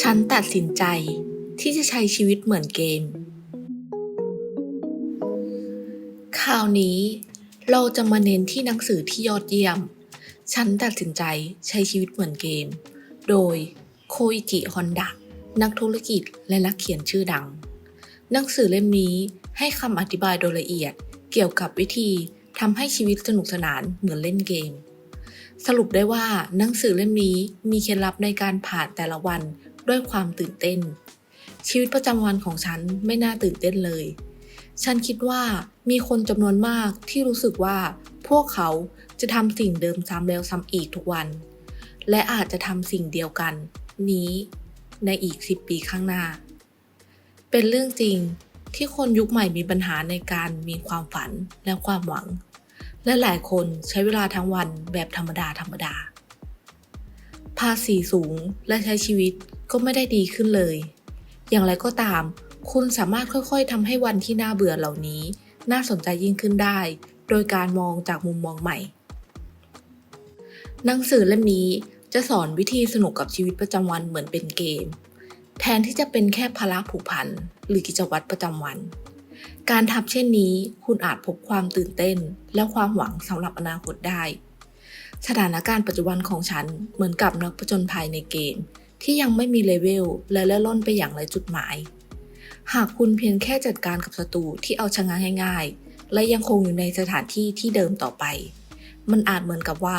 ฉันตัดสินใจที่จะใช้ชีวิตเหมือนเกม คราวนี้เราจะมาเน้นที่หนังสือที่ยอดเยี่ยม ฉันตัดสินใจใช้ชีวิตเหมือนเกม โดยโคอิจิฮอนดะนักธุรกิจและนักเขียนชื่อดัง หนังสือเล่มนี้ให้คำอธิบายโดยละเอียดเกี่ยวกับวิธีทำให้ชีวิตสนุกสนานเหมือนเล่นเกม สรุปได้ว่าหนังสือเล่มนี้มีเคล็ดลับในการผ่านแต่ละวัน ด้วยความตื่นเต้น ชีวิตประจำวันของฉันไม่น่าตื่นเต้นเลย ฉันคิดว่ามีคนจำนวนมากที่รู้สึกว่าพวกเขาจะทำสิ่งเดิมซ้ำแล้วซ้ำอีกทุกวัน และอาจจะทำสิ่งเดียวกัน นี้ในอีก 10 ปีข้างหน้า เป็นเรื่องจริงที่คนยุคใหม่มีปัญหาในการมีความฝันและความหวัง และหลายคนใช้เวลาทั้งวันแบบธรรมดาธรรมดา ภาษีสูงและใช้ชีวิต ก็ไม่ได้ดีขึ้นเลย อย่างไรก็ตาม คุณสามารถค่อยๆทำให้วันที่น่าเบื่อเหล่านี้ น่าสนใจยิ่งขึ้นได้ โดยการมองจากมุมมองใหม่ หนังสือเล่มนี้จะสอนวิธีสนุกกับชีวิตประจำวันเหมือนเป็นเกม แทนที่จะเป็นแค่ภาระผูกพันหรือกิจวัตรประจำวัน การทำเช่นนี้คุณอาจพบความตื่นเต้น และความหวังสำหรับอนาคตได้ สถานการณ์ปัจจุบันของฉันเหมือนกับนักผจญภัยในเกม ที่ยังไม่มีเลเวลและเล่ล่อนไปอย่างไรจุดหมาย หากคุณเพียงแค่จัดการกับศัตรูที่เอาชนะง่าย ๆ และยังคงอยู่ในสถานที่ที่เดิมต่อไป มันอาจเหมือนกับว่า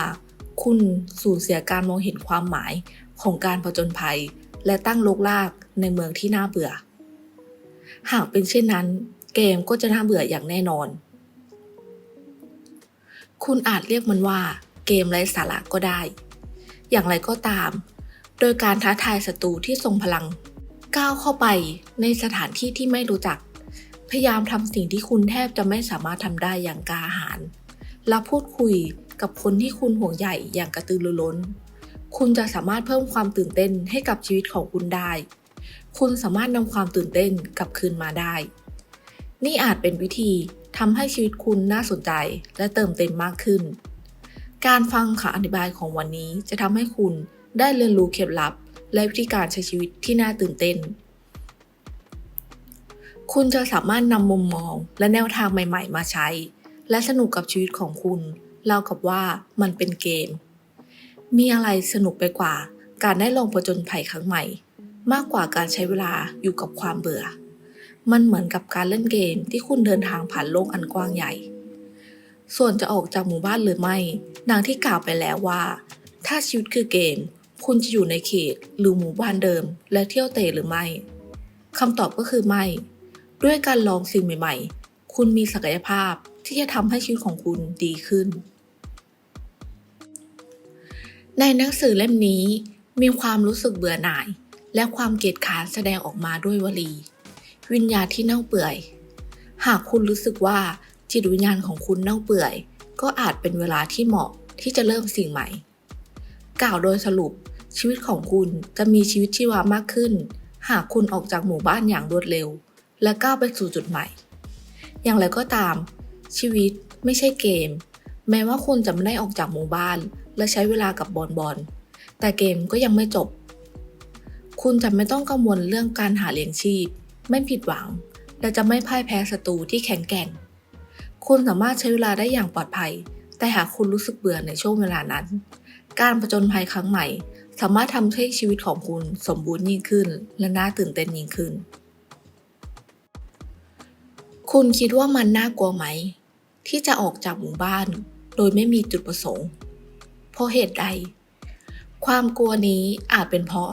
คุณสูญเสียการมองเห็นความหมายของการผจญภัย และตั้งโลกลากในเมืองที่น่าเบื่อ หากเป็นเช่นนั้น เกมก็จะน่าเบื่ออย่างแน่นอน คุณอาจเรียกมันว่าเกมไร้สาระก็ได้ อย่างไรก็ตาม โดยการท้าทายศัตรูที่ทรงพลัง ก้าวเข้าไปในสถานที่ที่ไม่รู้จัก พยายามทำสิ่งที่คุณแทบจะไม่สามารถทำได้อย่างกาหาญและพูดคุยกับคนที่คุณห่วงใยอย่างกระตือรือร้น คุณจะสามารถเพิ่มความตื่นเต้นให้กับชีวิตของคุณได้ คุณสามารถนำความตื่นเต้นกลับคืนมาได้ นี่อาจเป็นวิธีทำให้ชีวิตคุณน่าสนใจและเติมเต็มมากขึ้น การฟังคำอธิบายของวันนี้จะทำให้คุณ ได้เรียนรู้เคล็ดลับ และวิธีการใช้ชีวิตที่น่าตื่นเต้น คุณจะสามารถนำมุมมองและแนวทางใหม่ ๆ มาใช้ และสนุกกับชีวิตของคุณเล่ากับว่ามันเป็นเกม มีอะไรสนุกไปกว่า การได้ลองผจญภัยครั้งใหม่ มากกว่าการใช้เวลาอยู่กับความเบื่อ มันเหมือนกับการเล่นเกมที่คุณเดินทางผ่านโลกอันกว้างใหญ่ ส่วนจะออกจากหมู่บ้านหรือไม่นางที่กล่าวไปแล้วว่า ถ้าชีวิตคือเกม คุณจะอยู่ในเขตหรือหมู่บ้านเดิม และเที่ยวเตะหรือไม่คำตอบก็คือไม่ ด้วยการลองสิ่งใหม่ ๆ คุณมีศักยภาพที่จะทำให้ชีวิตของคุณดีขึ้น ในหนังสือเล่มนี้มีความรู้สึกเบื่อหน่าย และความเกลียดค้านแสดงออกมาด้วยวลี วิญญาณที่เน่าเปื่อย หากคุณรู้สึกว่าจิตวิญญาณของคุณเน่าเปื่อย ก็อาจเป็นเวลาที่เหมาะที่จะเริ่มสิ่งใหม่ กล่าวโดยสรุป ชีวิตของคุณจะมีชีวิตชีวามากขึ้น หากคุณออกจากหมู่บ้านอย่างรวดเร็ว และก้าวไปสู่จุดใหม่ อย่างไรก็ตาม ชีวิตไม่ใช่เกม แม้ว่าคุณจะไม่ได้ออกจากหมู่บ้าน และใช้เวลากับบอลบอล แต่เกมก็ยังไม่จบ คุณจะไม่ต้องกังวลเรื่องการหาเลี้ยงชีพ ไม่ผิดหวัง และจะไม่พ่ายแพ้ศัตรูที่แข็งแกร่ง คุณสามารถใช้เวลาได้อย่างปลอดภัย แต่หากคุณรู้สึกเบื่อในช่วงเวลานั้น การผจญภัยครั้งใหม่ สามารถทำให้ชีวิตของคุณสมบูรณ์ยิ่งขึ้น และน่าตื่นเต้นยิ่งขึ้น คุณคิดว่ามันน่ากลัวไหม ที่จะออกจากหมู่บ้าน โดยไม่มีจุดประสงค์ เพราะเหตุใด ความกลัวนี้อาจเป็นเพราะ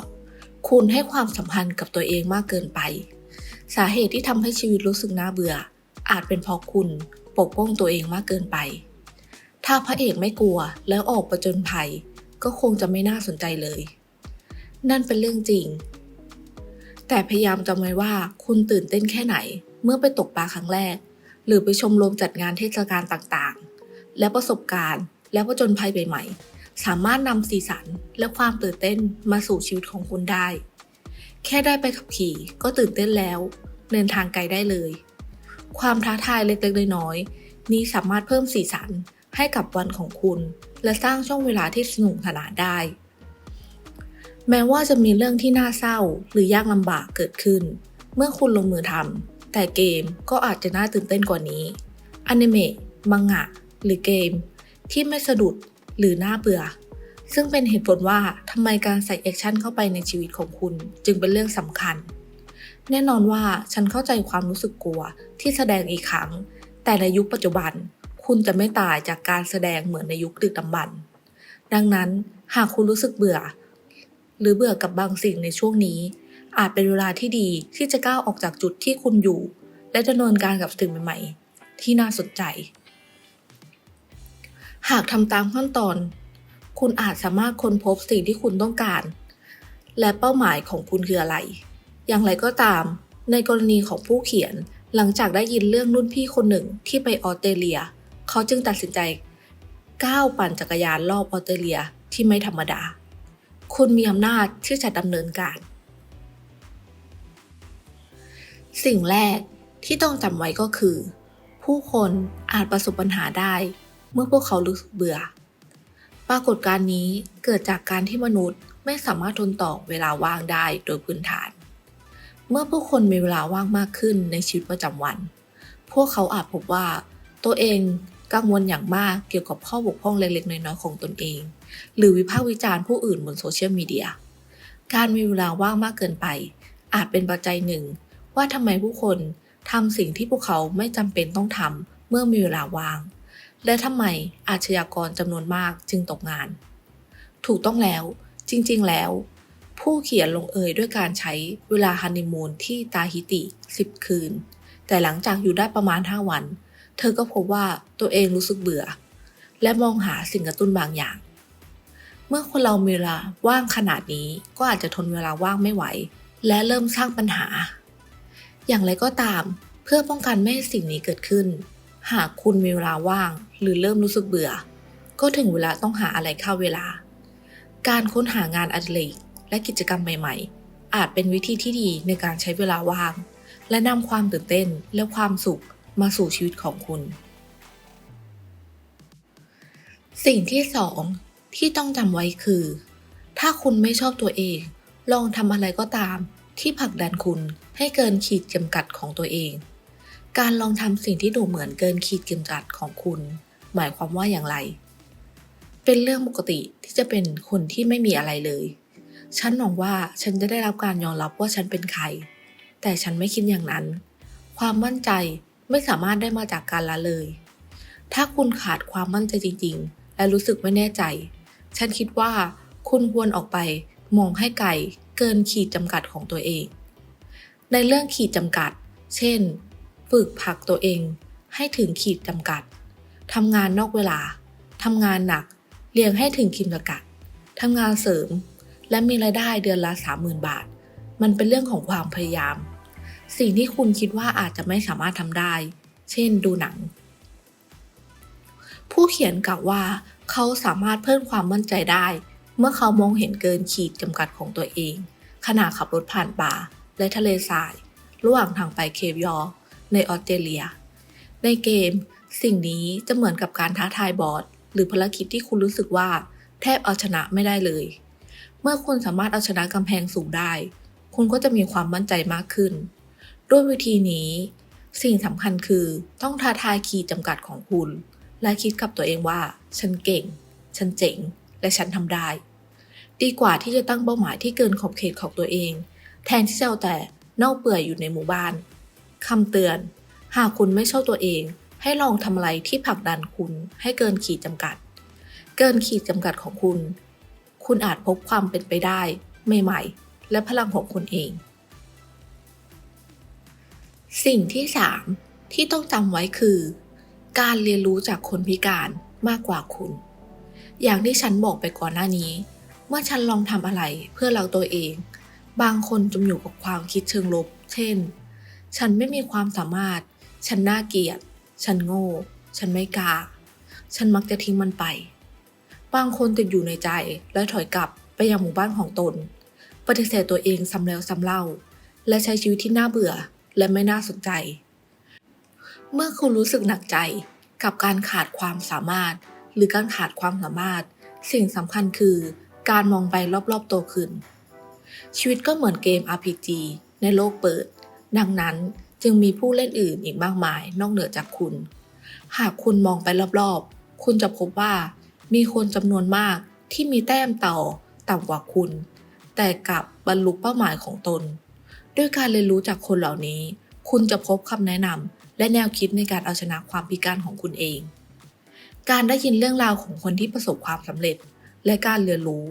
คุณให้ความสัมพันธ์กับตัวเองมากเกินไป สาเหตุที่ทำให้ชีวิตรู้สึกน่าเบื่อ อาจเป็นเพราะคุณปกป้องตัวเองมากเกินไป ถ้าพระเอกไม่กลัวแล้วออกประจนภัย ก็คงจะไม่น่าสนใจเลย นั่นเป็นเรื่องจริง แต่พยายามจำไว้ว่าคุณตื่นเต้นแค่ไหน เมื่อไปตกปลาครั้งแรก หรือไปชมรมจัดงานเทศกาลต่างๆ และประสบการณ์ และผจญภัยใหม่ๆ สามารถนำสีสันและความตื่นเต้นมาสู่ชีวิตของคุณได้ แค่ได้ไปขับขี่ก็ตื่นเต้นแล้ว เดินทางไกลได้เลย ความท้าทายเล็กๆน้อยๆนี้สามารถเพิ่มสีสันให้กับวันของคุณและสร้างช่วงเวลาที่สนุกสนานได้ แม้ว่าจะมีเรื่องที่น่าเศร้าหรือยากลำบากเกิดขึ้น เมื่อคุณลงมือทำแต่เกมก็อาจจะน่าตื่นเต้นกว่านี้อนิเมะมังงะ หรือเกม ที่ไม่สะดุดหรือน่าเบื่อ ซึ่งเป็นเหตุผลว่าทำไมการใส่แอคชั่นเข้าไปในชีวิตของคุณ จึงเป็นเรื่องสำคัญ แน่นอนว่าฉันเข้าใจความรู้สึกกลัวที่แสดงอีกครั้ง แต่ในยุคปัจจุบัน คุณจะไม่ตายจากการแสดงเหมือนในยุคดึกดำบรรพ์ดังนั้นหากคุณรู้สึกเบื่อ หรือเบื่อกับบางสิ่งในช่วงนี้ อาจเป็นเวลาที่ดีที่จะก้าวออกจากจุดที่คุณอยู่ และดำเนินการกับสิ่งใหม่ ๆ ที่น่าสนใจ หากทำตามขั้นตอน คุณอาจสามารถค้นพบสิ่งที่คุณต้องการ และเป้าหมายของคุณคืออะไร อย่างไรก็ตาม ในกรณีของผู้เขียนหลังจากได้ยินเรื่องรุ่นพี่คนหนึ่งที่ไปออสเตรเลีย เขาจึงตัดสินใจก้าวปั่นจักรยานรอบออสเตรเลียที่ไม่ธรรมดา คุณมีอำนาจที่จะดำเนินการ สิ่งแรกที่ต้องจำไว้ก็คือ ผู้คนอาจประสบปัญหาได้เมื่อพวกเขารู้สึกเบื่อ ปรากฏการณ์นี้เกิดจากการที่มนุษย์ไม่สามารถทนต่อเวลาว่างได้โดยพื้นฐาน เมื่อผู้คนมีเวลาว่างมากขึ้นในชีวิตประจำวัน พวกเขาอาจพบว่าตัวเอง กังวลอย่างมากเกี่ยวกับข้อบกพร่องเล็กๆ น้อยๆของตนเอง หรือวิพากษ์วิจารณ์ผู้อื่นบนโซเชียลมีเดีย การมีเวลาว่างมากเกินไป อาจเป็นปัจจัยหนึ่ง ว่าทำไมผู้คนทำสิ่งที่พวกเขาไม่จำเป็นต้องทำเมื่อมีเวลาว่าง และทำไมอาชญากรจำนวนมากจึงตกงาน ถูกต้องแล้ว จริงๆแล้ว ผู้เขียนลงเอยด้วยการใช้เวลาฮันนีมูนที่ตาฮิติ 10 คืน แต่หลังจากอยู่ได้ประมาณ 5 วัน เธอก็พบว่าตัวเองรู้สึกเบื่อ และมองหาสิ่งกระตุ้นบางอย่าง เมื่อคนเรามีเวลาว่างขนาดนี้ก็อาจจะทนเวลาว่างไม่ไหว และเริ่มสร้างปัญหา อย่างไรก็ตามเพื่อป้องกันไม่ให้สิ่งนี้เกิดขึ้น หากคุณมีเวลาว่าง หรือเริ่มรู้สึกเบื่อ ก็ถึงเวลาต้องหาอะไรเข้าเวลา การค้นหางานอดิเรกและกิจกรรมใหม่ ๆ อาจเป็นวิธีที่ดีในการใช้เวลาว่าง และนำความตื่นเต้นและความสุข มาสู่ชีวิตของคุณ สิ่งที่สองที่ต้องจำไว้คือ ถ้าคุณไม่ชอบตัวเอง ลองทำอะไรก็ตามที่ผลักดันคุณให้เกินขีดจำกัดของตัวเอง การลองทำสิ่งที่ดูเหมือนเกินขีดจำกัดของคุณ หมายความว่าอย่างไร เป็นเรื่องปกติที่จะเป็นคนที่ไม่มีอะไรเลย ฉันหวังว่าฉันจะได้รับการยอมรับว่าฉันเป็นใคร แต่ฉันไม่คิดอย่างนั้น ความมั่นใจ ไม่สามารถได้มาจากการละเลย ถ้าคุณขาดความมั่นใจจริง ๆ และรู้สึกไม่แน่ใจ ฉันคิดว่าคุณควรออกไปมองให้ไกลเกินขีดจำกัดของตัวเอง ในเรื่องขีดจำกัด เช่น ฝึกผักตัวเอง ให้ถึงขีดจำกัดทำงานนอกเวลาทำงานหนักเรียงให้ถึงขีดจำกัดทำงานเสริม และมีรายได้เดือนละ 30,000 บาท มันเป็นเรื่องของความพยายาม สิ่งที่คุณคิดว่าอาจจะไม่สามารถทำได้ เช่น ดูหนัง ผู้เขียนกล่าวว่า เขาสามารถเพิ่มความมั่นใจได้ เมื่อเขามองเห็นเกินขีดจำกัดของตัวเอง ขณะขับรถผ่านป่า และทะเลทราย ระหว่างทางไปเคปยอร์ในออสเตรเลีย ในเกม สิ่งนี้จะเหมือนกับการท้าทายบอสหรือภารกิจที่คุณรู้สึกว่า แทบเอาชนะไม่ได้เลย เมื่อคุณสามารถเอาชนะกำแพงสูงได้ คุณก็จะมีความมั่นใจมากขึ้น ด้วยวิธีนี้ สิ่งสำคัญคือต้องท้าทายขีดจำกัดของคุณ และคิดกับตัวเองว่า ฉันเก่ง ฉันเจ๋ง และฉันทำได้ ดีกว่าที่จะตั้งเป้าหมายที่เกินขอบเขตของตัวเอง แทนที่จะเอาแต่เน่าเปื่อยอยู่ในหมู่บ้านคำเตือน หากคุณไม่ชอบตัวเอง ให้ลองทำอะไรที่ผลักดันคุณให้เกินขีดจำกัด เกินขีดจำกัดของคุณ คุณอาจพบความเป็นไปได้ ใหม่ ๆ และพลังของคุณเอง สิ่งที่3ที่ต้องจำไว้คือ การเรียนรู้จากคนพิการมากกว่าคุณ อย่างที่ฉันบอกไปก่อนหน้านี้ เมื่อฉันลองทำอะไรเพื่อเราตัวเอง บางคนจมอยู่กับความคิดเชิงลบ เช่น ฉันไม่มีความสามารถ ฉันน่าเกลียด ฉันโง่ ฉันไม่กล้า ฉันมักจะทิ้งมันไป บางคนติดอยู่ในใจและถอยกลับไปยังหมู่บ้านของตน ปฏิเสธตัวเองซ้ำแล้วซ้ำเล่า และใช้ชีวิตที่น่าเบื่อ และไม่น่าสนใจ เมื่อคุณรู้สึกหนักใจกับการขาดความสามารถ หรือการขาดความสามารถ สิ่งสำคัญคือการมองไปรอบๆตัวคุณชีวิตก็เหมือนเกม RPG ในโลกเปิด ดังนั้นจึงมีผู้เล่นอื่นอีกมากมายนอกเหนือจากคุณ หากคุณมองไปรอบๆ คุณจะพบว่ามีคนจำนวนมากที่มีแต้มต่อต่ำกว่าคุณ แต่กับบรรลุเป้าหมายของตน ด้วยการเรียนรู้จากคนเหล่านี้ คุณจะพบคำแนะนำและแนวคิดในการเอาชนะความพิการของคุณเอง การได้ยินเรื่องราวของคนที่ประสบความสำเร็จ และการเรียนรู้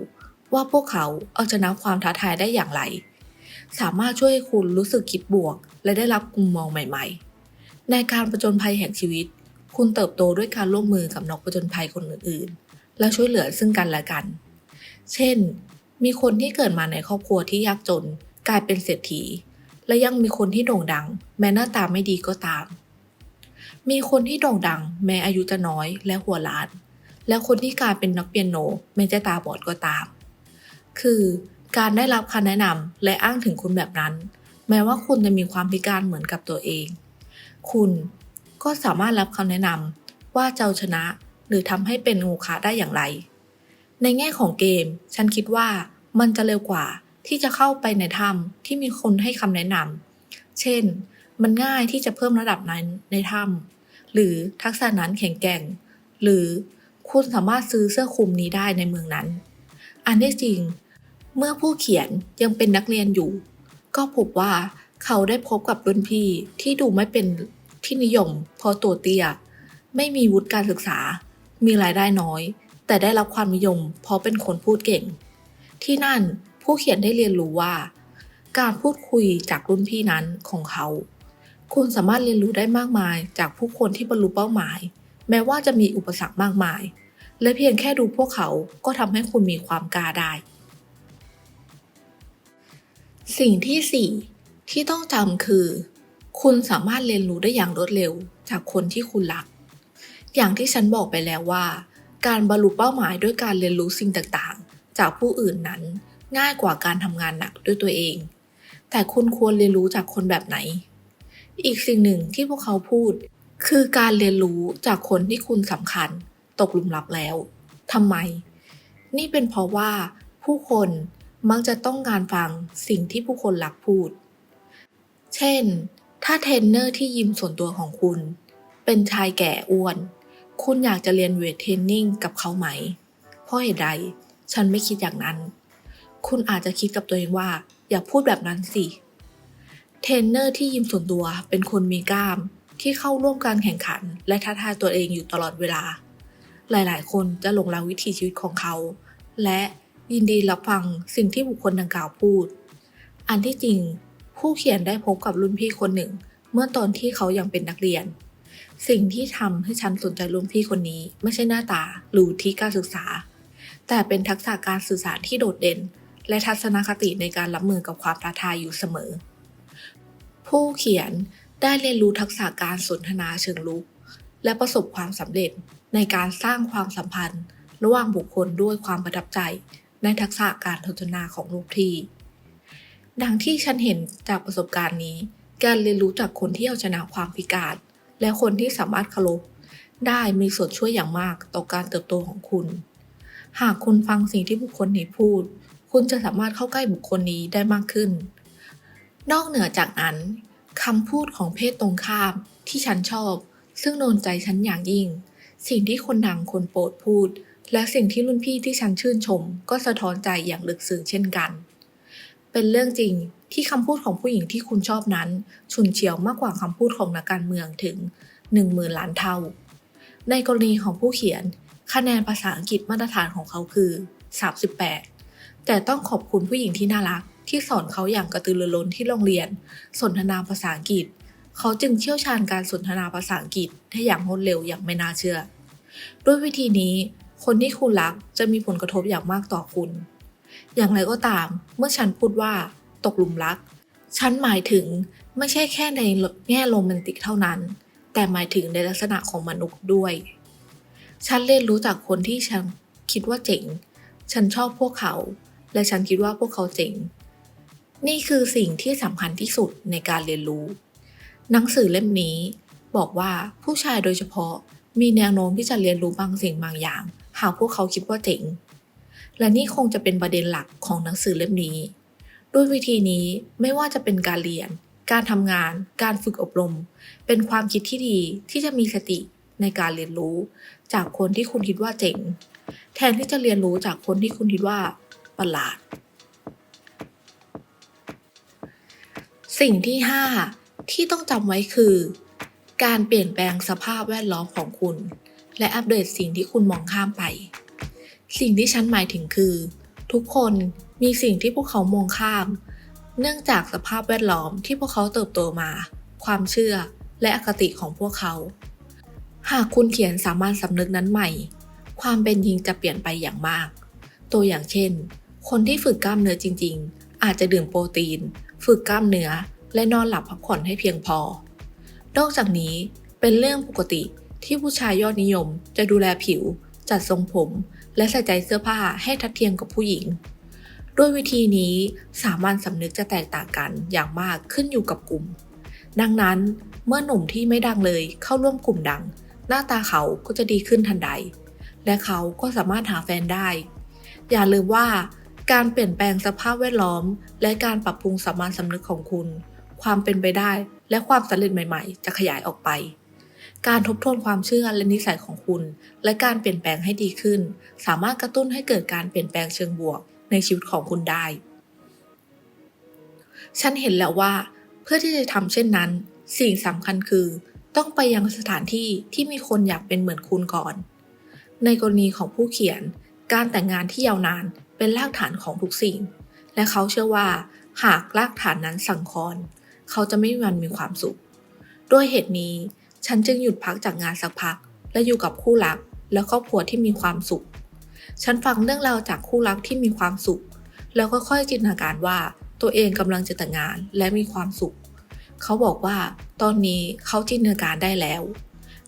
ว่าพวกเขาเอาชนะความท้าทายได้อย่างไร สามารถช่วยให้คุณรู้สึกคิดบวก และได้รับมุมมองใหม่ ๆ ในการประจนภัยแห่งชีวิต คุณเติบโตด้วยการร่วมมือกับนักประจนภัยคนอื่นๆ และช่วยเหลือซึ่งกันและกัน เช่น มีคนที่เกิดมาในครอบครัวที่ยากจน กลายเป็นเศรษฐี และยังมีคนที่โด่งดัง แม้หน้าตาไม่ดีก็ตาม มีคนที่โด่งดัง แม้อายุจะน้อยและหัวล้าน และคนที่กลายเป็นนักเปียโนแม้จะตาบอดก็ตาม คือการได้รับคำแนะนำและอ้างถึงคุณแบบนั้น แม้ว่าคุณจะมีความพิการเหมือนกับตัวเอง คุณก็สามารถรับคำแนะนำว่าจะเอาชนะหรือทำให้เป็นโมฆะได้อย่างไร ในแง่ของเกม ฉันคิดว่ามันจะเร็วกว่า ที่จะเข้าไปในถ้ำที่มีคนให้คำแนะนำเช่น มันง่ายที่จะเพิ่มระดับนั้นในถ้ำหรือทักษะนั้นแข็งแกร่ง หรือคุณสามารถซื้อเสื้อคลุมนี้ได้ในเมืองนั้น อันที่จริง เมื่อผู้เขียนยังเป็นนักเรียนอยู่ ก็พบว่าเขาได้พบกับรุ่นพี่ที่ดูไม่เป็นที่นิยมพราะตัวเตี้ย ไม่มีวุฒิการศึกษา มีรายได้น้อย แต่ได้รับความนิยม เพราะเป็นคนพูดเก่ง ที่นั่น ผู้เขียนได้เรียนรู้ว่า การพูดคุยจากรุ่นพี่นั้นของเขา คุณสามารถเรียนรู้ได้มากมายจากผู้คนที่บรรลุเป้าหมาย แม้ว่าจะมีอุปสรรคมากมาย และเพียงแค่ดูพวกเขาก็ทำให้คุณมีความกล้าได้ สิ่งที่ 4 ที่ต้องจำคือ คุณสามารถเรียนรู้ได้อย่างรวดเร็วจากคนที่คุณรัก อย่างที่ฉันบอกไปแล้วว่า การบรรลุเป้าหมายด้วยการเรียนรู้สิ่งต่างๆ จากผู้อื่นนั้น ง่ายกว่าการทำงานหนักด้วยตัวเอง แต่คุณควรเรียนรู้จากคนแบบไหน อีกสิ่งหนึ่งที่พวกเขาพูด คือการเรียนรู้จากคนที่คุณสำคัญ ตกหลุมรักแล้วทำไม นี่เป็นเพราะว่าผู้คนมักจะต้องการฟังสิ่งที่ผู้คนรักพูด เช่น ถ้าเทรนเนอร์ที่ยิมส่วนตัวของคุณ เป็นชายแก่อ้วน คุณอยากจะเรียนเวทเทรนนิ่งกับเขาไหม เพราะเหตุใด ฉันไม่คิดอย่างนั้น คุณอาจจะคิดกับตัวเองว่า อย่าพูดแบบนั้นสิ เทรนเนอร์ที่ยิมส่วนตัวเป็นคนมีกล้ามที่เข้าร่วมการแข่งขัน และท้าทายตัวเองอยู่ตลอดเวลา หลายๆ คนจะหลงรักวิถีชีวิตของเขา และยินดีรับฟังสิ่งที่บุคคลดังกล่าวพูด อันที่จริง ผู้เขียนได้พบกับรุ่นพี่คนหนึ่ง เมื่อตอนที่เขายังเป็นนักเรียน สิ่งที่ทำให้ฉันสนใจรุ่นพี่คนนี้ ไม่ใช่หน้าตาหรือที่การศึกษา แต่เป็นทักษะการสื่อสารที่โดดเด่น และทัศนคติในการรับมือกับความท้าทายอยู่เสมอ ผู้เขียนได้เรียนรู้ทักษะการสนทนาเชิงลุก และประสบความสำเร็จในการสร้างความสัมพันธ์ ระหว่างบุคคลด้วยความประทับใจ ในทักษะการสนทนาของลูกทีดังที่ฉันเห็นจากประสบการณ์นี้ การเรียนรู้จากคนที่เอาชนะความพิการ และคนที่สามารถเคารพได้มีส่วนช่วยอย่างมากต่อการเติบโตของคุณ หากคุณฟังสิ่งที่บุคคลนี้พูด คุณจะสามารถเข้าใกล้บุคคลนี้ได้มากขึ้น นอกเหนือจากนั้นคำพูดของเพศตรงข้ามที่ฉันชอบ ซึ่งโดนใจฉันอย่างยิ่ง สิ่งที่คนดังคนโปรดพูด และสิ่งที่รุ่นพี่ที่ฉันชื่นชม ก็สะท้อนใจอย่างลึกซึ้งเช่นกัน เป็นเรื่องจริงที่คำพูดของผู้หญิงที่คุณชอบนั้นฉุนเฉียวมากกว่าคำพูดของนักการเมืองถึง1 0,000ล้านเท่า ในกรณีของผู้เขียน คะแนนภาษาอังกฤษมาตรฐานของเขาคือ 38 แต่ต้องขอบคุณผู้หญิงที่น่ารัก ที่สอนเขาอย่างกระตือรือร้นที่โรงเรียน สนทนาภาษาอังกฤษ เขาจึงเชี่ยวชาญการสนทนาภาษาอังกฤษได้อย่างรวดเร็วอย่างไม่น่าเชื่อ ด้วยวิธีนี้ คนที่คุณรักจะมีผลกระทบอย่างมากต่อคุณ อย่างไรก็ตาม เมื่อฉันพูดว่า ตกหลุมรัก ฉันหมายถึงไม่ใช่แค่ในแง่โรแมนติกเท่านั้น แต่หมายถึงในลักษณะของมนุษย์ด้วย ฉันเรียนรู้จากคนที่ฉันคิดว่าเจ๋ง ฉันชอบพวกเขา และฉันคิดว่าพวกเขาเจ๋ง นี่คือสิ่งที่สำคัญที่สุดในการเรียนรู้ หนังสือเล่มนี้บอกว่าผู้ชายโดยเฉพาะมีแนวโน้มที่จะเรียนรู้บางสิ่งบางอย่าง หากพวกเขาคิดว่าเจ๋ง และนี่คงจะเป็นประเด็นหลักของหนังสือเล่มนี้ ด้วยวิธีนี้ไม่ว่าจะเป็นการเรียน การทำงาน การฝึกอบรม เป็นความคิดที่ดีที่จะมีสติในการเรียนรู้ จากคนที่คุณคิดว่าเจ๋ง แทนที่จะเรียนรู้จากคนที่คุณคิดว่า ประหลาด สิ่งที่ 5 ที่ต้องจำไว้คือ การเปลี่ยนแปลงสภาพแวดล้อมของคุณ และอัปเดตสิ่งที่คุณมองข้ามไป สิ่งที่ฉันหมายถึงคือ ทุกคนมีสิ่งที่พวกเขามองข้าม เนื่องจากสภาพแวดล้อมที่พวกเขาเติบโตมา ความเชื่อและอคติของพวกเขา หากคุณเขียนสามัญสำนึกนั้นใหม่ ความเป็นจริงจะเปลี่ยนไปอย่างมาก ตัวอย่างเช่น คนที่ฝึกกล้ามเนื้อจริง ๆ อาจจะดื่มโปรตีน ฝึกกล้ามเนื้อ และนอนหลับพักผ่อนให้เพียงพอ นอกจากนี้เป็นเรื่องปกติที่ผู้ชายยอดนิยมจะดูแลผิว จัดทรงผม และใส่ใจเสื้อผ้าให้ทัดเทียมกับผู้หญิง ด้วยวิธีนี้สามัญสำนึกจะแตกต่างกันอย่างมากขึ้นอยู่กับกลุ่ม ดังนั้นเมื่อหนุ่มที่ไม่ดังเลยเข้าร่วมกลุ่มดัง หน้าตาเขาก็จะดีขึ้นทันใด และเขาก็สามารถหาแฟนได้ อย่าลืมว่า การเปลี่ยนแปลงสภาพแวดล้อม และการปรับปรุงสามัญสำนึกของคุณ ความเป็นไปได้ และความสำเร็จใหม่ ๆ จะขยายออกไป การทบทวนความเชื่อและนิสัยของคุณ และการเปลี่ยนแปลงให้ดีขึ้น สามารถกระตุ้นให้เกิดการเปลี่ยนแปลงเชิงบวก ในชีวิตของคุณได้ ฉันเห็นแล้วว่า เพื่อที่จะทำเช่นนั้น สิ่งสำคัญคือ ต้องไปยังสถานที่ที่มีคนอยากเป็นเหมือนคุณก่อน ในกรณีของผู้เขียน การแต่งงานที่ยาวนาน เป็นรากฐานของทุกสิ่ง และเขาเชื่อว่า หากรากฐานนั้นสั่งคลอนเขาจะไม่มีวันมีความสุข ด้วยเหตุนี้ ฉันจึงหยุดพักจากงานสักพัก และอยู่กับคู่รักและครอบครัวที่มีความสุข ฉันฟังเรื่องราวจากคู่รักที่มีความสุข แล้วก็ค่อยจินตนาการว่าตัวเองกำลังจะแต่งงานและมีความสุข เขาบอกว่า ตอนนี้เขาจินตนาการได้แล้ว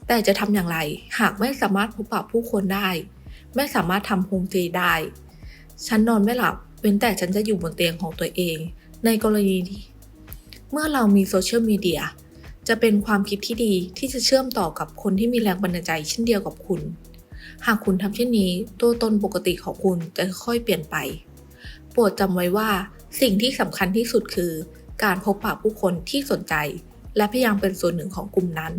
แต่จะทำอย่างไรหากไม่สามารถพบปะผู้คนได้ ไม่สามารถทำโฮมสเตย์ได้ ฉันนอนไม่หลับเว้นแต่ฉันจะอยู่บนเตียงของตัวเอง ในกรณีเมื่อเรามีโซเชียลมีเดียจะเป็นความคิดที่ดีที่จะเชื่อมต่อกับคนที่มีแรงบันดาลใจเช่นเดียวกับคุณ หากคุณทำเช่นนี้ ตัวตนปกติของคุณจะค่อยเปลี่ยนไป โปรดจำไว้ว่าสิ่งที่สำคัญที่สุดคือ การพบปะผู้คนที่สนใจ และพยายามเป็นส่วนหนึ่งของกลุ่มนั้น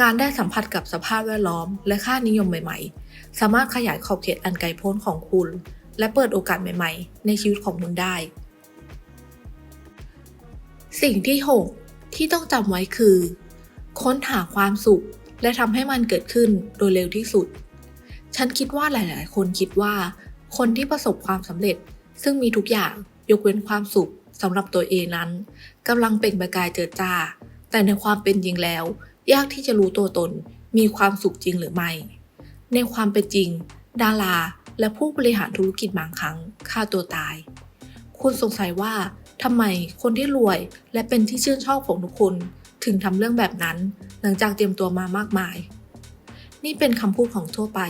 การได้สัมผัสกับสภาพแวดล้อม และค่านิยมใหม่ ๆ สามารถขยายขอบเขตอันไกลโพ้นของคุณ และเปิดโอกาสใหม่ๆ ในชีวิตของคุณได้ สิ่งที่ 6 ที่ต้องจำไว้คือ ค้นหาความสุข และทำให้มันเกิดขึ้นโดยเร็วที่สุด ฉันคิดว่าหลายๆ คนคิดว่า คนที่ประสบความสำเร็จ ซึ่งมีทุกอย่างยกเว้นความสุขสำหรับตัวเองนั้นกำลังเปล่งประกายเจิดจ้า แต่ในความเป็นจริงแล้ว ยากที่จะรู้ตัวตนมีความสุขจริงหรือไม่ ในความเป็นจริง ดารา และผู้บริหารธุรกิจบางครั้งฆ่าตัวตาย คุณสงสัยว่าทำไมคนที่รวยและเป็นที่ชื่นชอบของทุกคนถึงทำเรื่องแบบนั้น หลังจากเตรียมตัวมามากมาย นี่เป็นคำพูดของทั่วไป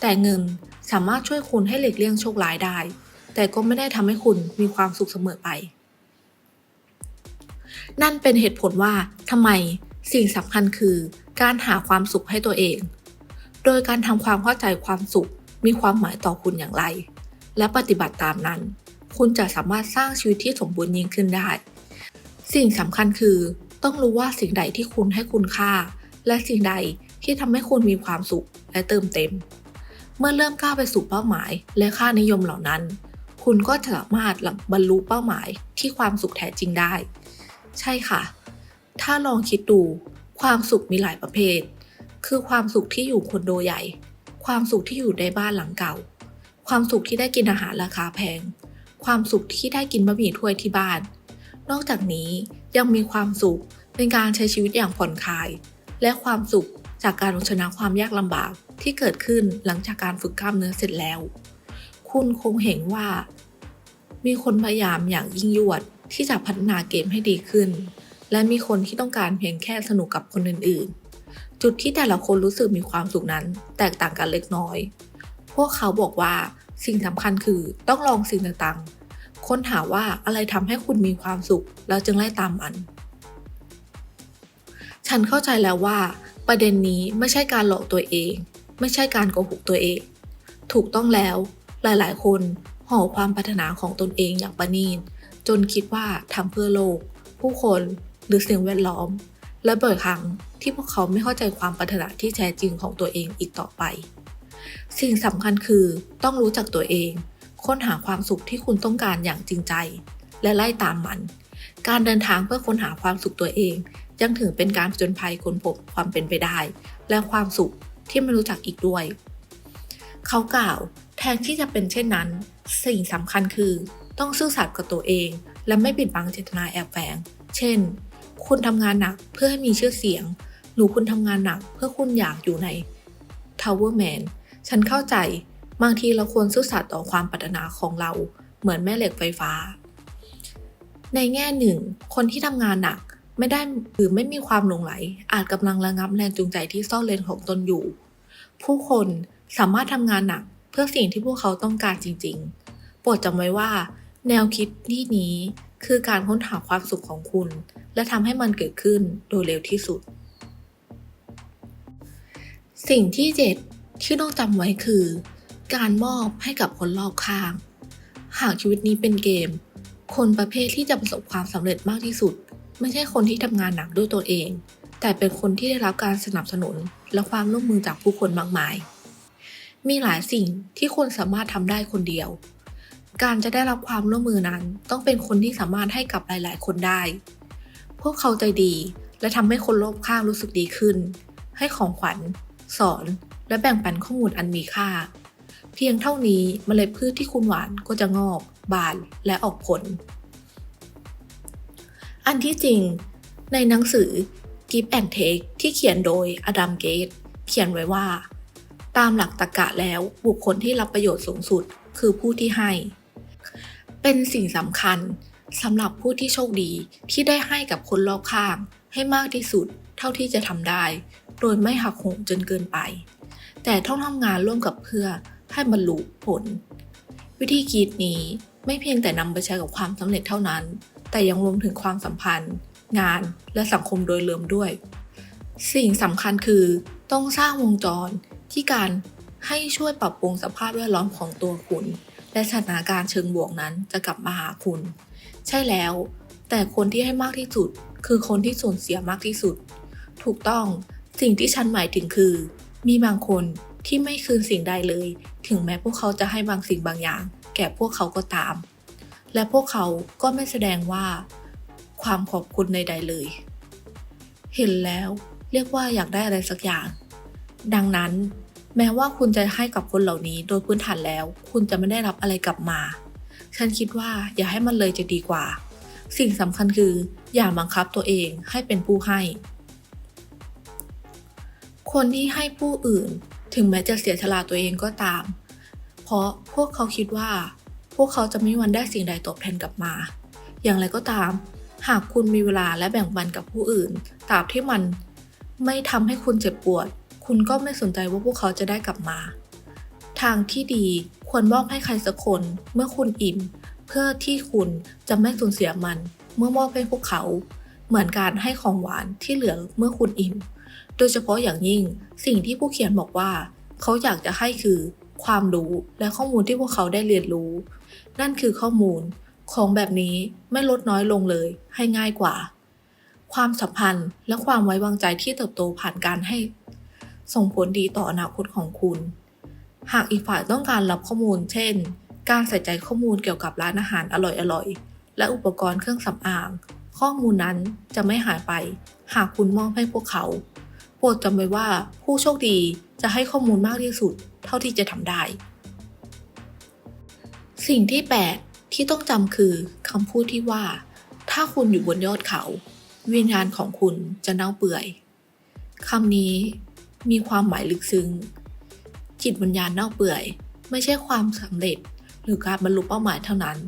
แต่เงินสามารถช่วยคุณให้หลีกเลี่ยงโชคร้ายได้ แต่ก็ไม่ได้ทำให้คุณมีความสุขเสมอไป นั่นเป็นเหตุผลว่าทำไมสิ่งสำคัญคือการหาความสุขให้ตัวเอง โดยการทำความเข้าใจความสุข มีความหมายต่อคุณอย่างไร และปฏิบัติตามนั้น คุณจะสามารถสร้างชีวิตที่สมบูรณ์ยิ่งขึ้นได้ สิ่งสำคัญคือ ต้องรู้ว่าสิ่งใดที่คุณให้คุณค่า และสิ่งใดที่ทำให้คุณมีความสุขและเติมเต็ม เมื่อเริ่มก้าวไปสู่เป้าหมาย และค่านิยมเหล่านั้น คุณก็จะสามารถบรรลุเป้าหมายที่ความสุขแท้จริงได้ ใช่ค่ะ ถ้าลองคิดดู ความสุขมีหลายประเภท คือความสุขที่อยู่คอนโดใหญ่ ความสุขที่อยู่ในบ้านหลังเก่า ความสุขที่ได้กินอาหารราคาแพง ความสุขที่ได้กินบะหมี่ถ้วยที่บ้าน นอกจากนี้ยังมีความสุขในการใช้ชีวิตอย่างผ่อนคลาย และความสุขจากการชนะความยากลำบากที่เกิดขึ้นหลังจากการฝึกกล้ามเนื้อเสร็จแล้ว คุณคงเห็นว่า มีคนพยายามอย่างยิ่งยวดที่จะพัฒนาเกมให้ดีขึ้น และมีคนที่ต้องการเพียงแค่สนุกกับคนอื่นๆ จุดที่แต่ละคนรู้สึกมีความสุขนั้น แตกต่างกันเล็กน้อย พวกเขาบอกว่าสิ่งสำคัญคือต้องลองสิ่งต่างๆ ค้นหาว่าอะไรทำให้คุณมีความสุข แล้วจึงไล่ตามมัน ฉันเข้าใจแล้วว่า ประเด็นนี้ไม่ใช่การหลอกตัวเอง ไม่ใช่การโกหกตัวเอง ถูกต้องแล้ว หลายๆ คนห่อความปรารถนาของตนเองอย่างประณีตจนคิดว่าทำเพื่อโลก ผู้คนหรือสิ่งแวดล้อม และบ่อยครั้งที่พวกเขาไม่เข้าใจความปรารถนาที่แท้จริงของตัวเองอีกต่อไป สิ่งสำคัญคือต้องรู้จักตัวเอง ค้นหาความสุขที่คุณต้องการอย่างจริงใจ และไล่ตามมัน การเดินทางเพื่อค้นหาความสุขตัวเอง ยังถือเป็นการผจญภัยค้นพบความเป็นไปได้ และความสุขที่ไม่รู้จักอีกด้วย เขากล่าว แทนที่จะเป็นเช่นนั้น สิ่งสำคัญคือ ต้องซื่อสัตย์กับตัวเอง และไม่ปิดบังเจตนาแอบแฝง เช่น คุณทำงานหนักเพื่อให้มีชื่อเสียง หรือคุณทำงานหนักเพื่อคุณอยากอยู่ใน Tower Man ฉันเข้าใจ บางทีเราควรซื่อสัตย์ต่อความปรารถนาของเรา เหมือนแม่เหล็กไฟฟ้า ในแง่หนึ่ง คนที่ทำงานหนักไม่ได้หรือไม่มีความหลงไหล อาจกำลังระงับแรงจูงใจที่ซ่อนเร้นของตนอยู่ ผู้คนสามารถทำงานหนักเพื่อสิ่งที่พวกเขาต้องการจริง ๆ โปรดจำไว้ว่า แนวคิดที่นี้ คือการค้นหาความสุขของคุณ และทำให้มันเกิดขึ้นโดยเร็วที่สุด สิ่งที่ 7 ที่ต้องจำไว้คือ การมอบให้กับคนรอบข้าง หากชีวิตนี้เป็นเกม คนประเภทที่จะประสบความสำเร็จมากที่สุด ไม่ใช่คนที่ทำงานหนักด้วยตัวเอง แต่เป็นคนที่ได้รับการสนับสนุนและความร่วมมือจากผู้คนมากมาย มีหลายสิ่งที่คนสามารถทำได้คนเดียว การจะได้รับความร่วมมือนั้น ต้องเป็นคนที่สามารถให้กับหลาย ๆ คนได้ พวกเขาใจดี และทำให้คนรอบข้างรู้สึกดีขึ้น ให้ของขวัญ สอน และแบ่งปันข้อมูลอันมีค่า เพียงเท่านี้เมล็ดพืชที่คุณหวานก็จะงอก บานและออกผล อันที่จริง ในหนังสือ Give and Take ที่เขียนโดยอดัมเกตเขียนไว้ว่า ตามหลักตรรกะแล้วบุคคลที่รับประโยชน์สูงสุดคือผู้ที่ให้ เป็นสิ่งสำคัญสำหรับผู้ที่โชคดีที่ได้ให้กับคนรอบข้าง ให้มากที่สุดเท่าที่จะทำได้ โดยไม่หักโหมจนเกินไป แต่ต้องทำงานร่วมกับเพื่อให้บรรลุผล วิธีคิดนี้ไม่เพียงแต่นำไปใช้กับความสำเร็จเท่านั้น แต่ยังรวมถึงความสัมพันธ์ งานและสังคมโดยรวมด้วย สิ่งสำคัญคือต้องสร้างวงจรที่การให้ช่วยปรับปรุงสภาพแวดล้อมของตัวคุณ และสถานการณ์เชิงบวกนั้นจะกลับมาหาคุณ ใช่แล้ว แต่คนที่ให้มากที่สุด คือคนที่สูญเสียมากที่สุด ถูกต้องสิ่งที่ฉันหมายถึงคือ มีบางคนที่ไม่คืนสิ่งใดเลย ถึงแม้พวกเขาจะให้บางสิ่งบางอย่าง แก่พวกเขาก็ตาม และพวกเขาก็ไม่แสดงว่า ความขอบคุณใดๆเลย เห็นแล้วเรียกว่าอยากได้อะไรสักอย่าง ดังนั้น แม้ว่าคุณจะให้กับคนเหล่านี้โดยพื้นฐานแล้ว คุณจะไม่ได้รับอะไรกลับมา ฉันคิดว่าอย่าให้มันเลยจะดีกว่า สิ่งสำคัญคือ อย่าบังคับตัวเองให้เป็นผู้ให้ คนที่ให้ผู้อื่นถึงแม้จะเสียฉลาตัวเองก็ตาม เพราะพวกเขาคิดว่า พวกเขาจะไม่วันได้สิ่งใดตอบแทนกลับมา อย่างไรก็ตาม หากคุณมีเวลาและแบ่งปันกับผู้อื่นตราบที่มันไม่ทำให้คุณเจ็บปวด คุณก็ไม่สนใจว่าพวกเขาจะได้กลับมา ทางที่ดีควรมอบให้ใครสักคนเมื่อคุณอิ่ม เพื่อที่คุณจะไม่สูญเสียมัน เมื่อมอบให้พวกเขา เหมือนการให้ของหวานที่เหลือเมื่อคุณอิ่ม โดยเฉพาะอย่างยิ่งสิ่งที่ผู้เขียนบอกว่า เขาอยากจะให้คือ ความรู้และข้อมูลที่พวกเขาได้เรียนรู้ นั่นคือข้อมูลของแบบนี้ไม่ลดน้อยลงเลย ให้ง่ายกว่า ความสัมพันธ์และความไว้วางใจที่เติบโตผ่านการให้ ส่งผลดีต่ออนาคตของคุณ หากอีกฝ่ายต้องการรับข้อมูล เช่น การใส่ใจข้อมูลเกี่ยวกับร้านอาหารอร่อยๆ และอุปกรณ์เครื่องสำอาง ข้อมูลนั้นจะไม่หายไป หากคุณมอบให้พวกเขา โปรดจำไว้ว่าผู้โชคดีจะให้ข้อมูลมากที่สุด เท่าที่จะทำได้ สิ่งที่ 8 ที่ต้องจำคือคำพูดที่ว่า ถ้าคุณอยู่บนยอดเขา วิญญาณของคุณจะเน่าเปื่อยคำนี้ มีความหมายลึกซึ้ง จิตวิญญาณเน่าเปื่อย ไม่ใช่ความสำเร็จ หรือการบรรลุเป้าหมายเท่านั้น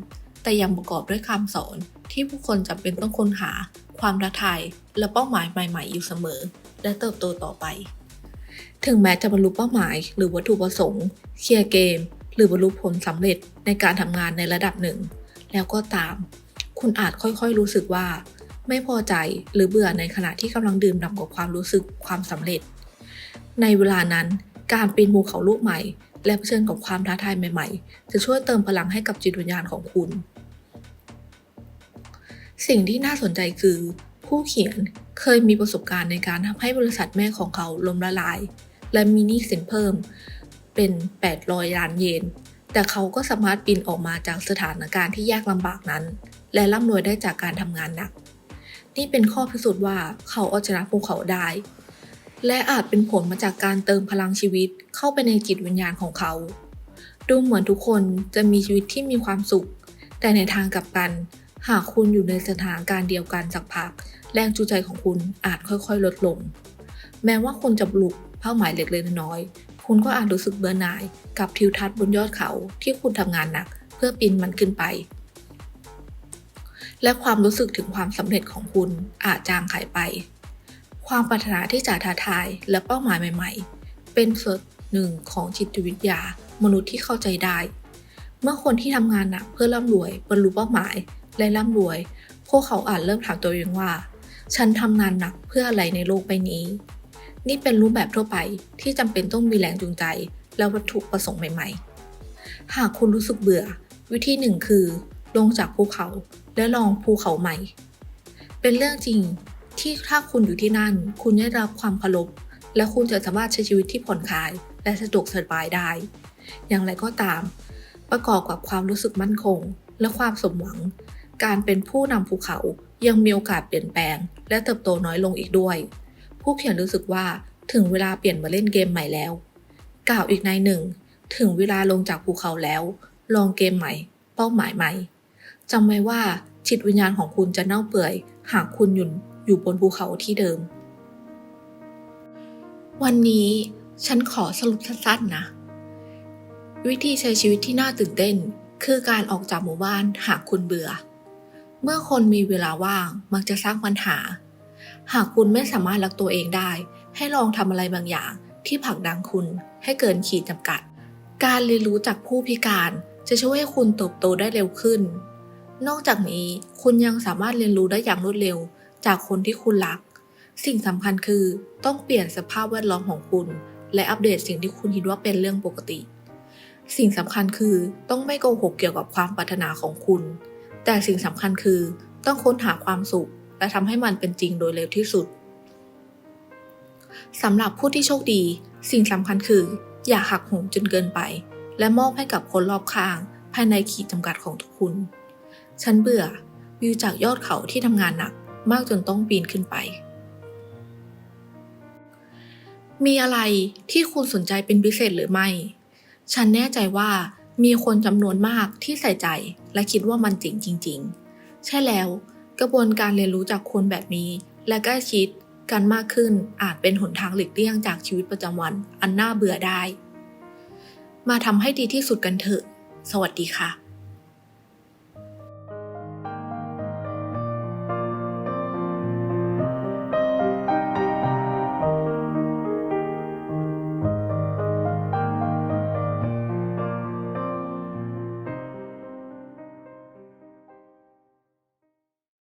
แต่ยังประกอบด้วยคำสอนที่ผู้คนจำเป็นต้องค้นหา ความท้าทายและเป้าหมายใหม่ ๆ อยู่เสมอ และเติบโตต่อไป ถึงแม้จะบรรลุเป้าหมาย หรือวัตถุประสงค์ เคลียร์เกม หรือบรรลุผลสำเร็จในการทำงานในระดับหนึ่ง แล้วก็ตาม คุณอาจค่อยๆรู้สึกว่า ไม่พอใจหรือเบื่อในขณะที่กำลังดื่มด่ำกับความรู้สึกความสำเร็จ ในเวลานั้นการปีนภูเขาลูกใหม่ และเผชิญกับความท้าทายใหม่ ๆ จะช่วยเติมพลังให้กับจิตวิญญาณของคุณ สิ่งที่น่าสนใจคือ ผู้เขียนเคยมีประสบการณ์ในการทำให้บริษัทแม่ของเขาล้มละลาย และมีหนี้สินเพิ่มเป็น 800 ล้านเยน แต่เขาก็สามารถปีนออกมาจากสถานการณ์ที่ยากลำบากนั้น และร่ำรวยได้จากการทำงานหนัก นี่เป็นข้อพิสูจน์ว่าเขาเอาชนะภูเขาได้ และอาจเป็นผลมาจากการเติมพลังชีวิตเข้าไปในจิตวิญญาณของเขา ดูเหมือนทุกคนจะมีชีวิตที่มีความสุข แต่ในทางกลับกัน หากคุณอยู่ในสถานการณ์เดียวกันสักพัก แรงจูงใจของคุณอาจค่อยๆ ลดลง แม้ว่าคุณจะปลุกเป้าหมายเล็กๆน้อยๆคุณก็อาจรู้สึกเบื่อหน่ายกับทิวทัศน์บนยอดเขาที่คุณทำงานหนัก เพื่อปีนมันขึ้นไป และความรู้สึกถึงความสำเร็จของคุณอาจจางหายไป ความปรารถนาที่จะท้าทายและเป้าหมายใหม่ ๆ เป็นส่วนหนึ่งของจิตวิทยามนุษย์ที่เข้าใจได้ เมื่อคนที่ทำงานหนักเพื่อร่ำรวยบรรลุเป้าหมาย และร่ำรวย พวกเขาอาจเริ่มถามตัวเองว่า ฉันทำงานหนักเพื่ออะไรในโลกใบนี้ นี่เป็นรูปแบบทั่วไปที่จำเป็นต้องมีแรงจูงใจ และวัตถุประสงค์ใหม่ ๆ หากคุณรู้สึกเบื่อ วิธีหนึ่งคือ ลงจากภูเขาและลองภูเขาใหม่ เป็นเรื่องจริง ที่ถ้าคุณอยู่ที่นั่น คุณได้รับความเคารพและคุณจะสามารถใช้ชีวิตที่ผ่อนคลาย และสะดวกสบายได้ อย่างไรก็ตาม ประกอบกับความรู้สึกมั่นคง และความสมหวัง การเป็นผู้นำภูเขายังมีโอกาสเปลี่ยนแปลง และเติบโตน้อยลงอีกด้วย ผู้เขียนรู้สึกว่าถึงเวลาเปลี่ยนมาเล่นเกมใหม่แล้ว กล่าวอีกในหนึ่ง ถึงเวลาลงจากภูเขาแล้ว ลองเกมใหม่ เป้าหมายใหม่จำไว้ว่าจิตวิญญาณของคุณจะเน่าเปื่อย หากคุณหยุด อยู่บนภูเขาที่เดิม วันนี้ฉันขอสรุปสั้นๆนะ วิธีใช้ชีวิตที่น่าตื่นเต้น คือการออกจากหมู่บ้านหากคุณเบื่อ เมื่อคนมีเวลาว่างมักจะสร้างปัญหา หากคุณไม่สามารถรักตัวเองได้ ให้ลองทำอะไรบางอย่างที่ผลักดันคุณให้เกินขีดจำกัด การเรียนรู้จากผู้พิการจะช่วยให้คุณเติบโตได้เร็วขึ้น นอกจากนี้คุณยังสามารถเรียนรู้ได้อย่างรวดเร็ว จากคนที่คุณรัก สิ่งสำคัญคือต้องเปลี่ยนสภาพแวดล้อมของคุณ และอัปเดตสิ่งที่คุณคิดว่าเป็นเรื่องปกติ สิ่งสำคัญคือต้องไม่โกหกเกี่ยวกับความปรารถนาของคุณ แต่สิ่งสำคัญคือต้องค้นหาความสุข และทำให้มันเป็นจริงโดยเร็วที่สุดสำหรับผู้ที่โชคดี สิ่งสำคัญคือ อย่าหักโหมจนเกินไป และมอบให้กับคนรอบข้าง ภายในขีดจำกัดของทุกคุณ ฉันเบื่อวิวจากยอดเขาที่ทำงานหนัก มากจนต้องปีนขึ้นไป มีอะไรที่คุณสนใจเป็นพิเศษหรือไม่ ฉันแน่ใจว่ามีคนจำนวนมากที่ใส่ใจและคิดว่ามันจริงจริง ๆ ใช่แล้ว กระบวนการเรียนรู้จากคนแบบนี้ และใกล้ชิดกันมากขึ้นอาจเป็นหนทางหลีกเลี่ยงจากชีวิตประจำวัน อันน่าเบื่อได้ มาทำให้ดีที่สุดกันเถอะ สวัสดีค่ะ